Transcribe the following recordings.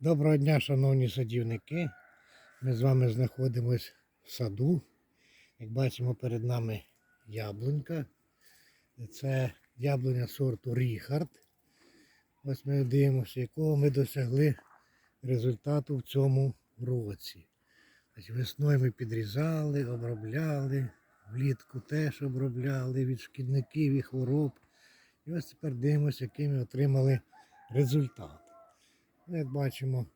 Доброго дня, шановні садівники. Ми з вами знаходимось в саду. Як бачимо, перед нами яблунька. Це яблуня сорту Ріхард. Ось ми дивимося, якого ми досягли результату в цьому році. Весною ми підрізали, обробляли, влітку теж обробляли від шкідників і хвороб. І ось тепер дивимося, який ми отримали результат. Як бачимо,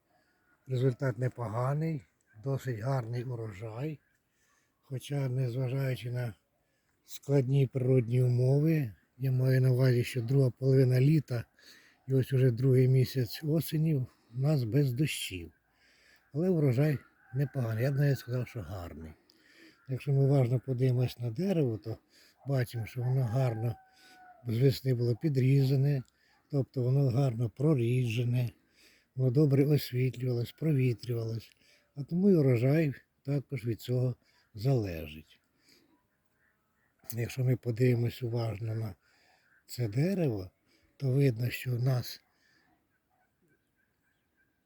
результат непоганий, досить гарний урожай. Хоча, незважаючи на складні природні умови, я маю на увазі, що друга половина літа і ось уже другий місяць осені у нас без дощів. Але урожай непоганий. Я б навіть сказав, що гарний. Якщо ми уважно подивимось на дерево, то бачимо, що воно гарно з весни було підрізане, тобто воно гарно проріджене, воно добре освітлювалось, провітрювалось. А тому і урожай також від цього залежить. Якщо ми подивимось уважно на це дерево, то видно, що у нас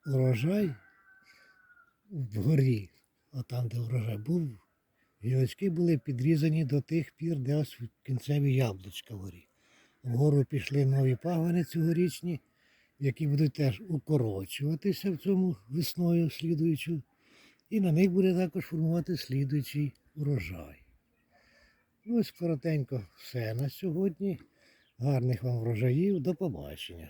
урожай вгорі, отам, де урожай був, гілочки були підрізані до тих пір, де ось кінцеві яблучка вгорі. Вгору пішли нові пагони цьогорічні, які будуть теж укорочуватися в цьому весною слідуючу. І на них буде також формувати слідуючий урожай. Ну, ось коротенько все на сьогодні. Гарних вам врожаїв. До побачення.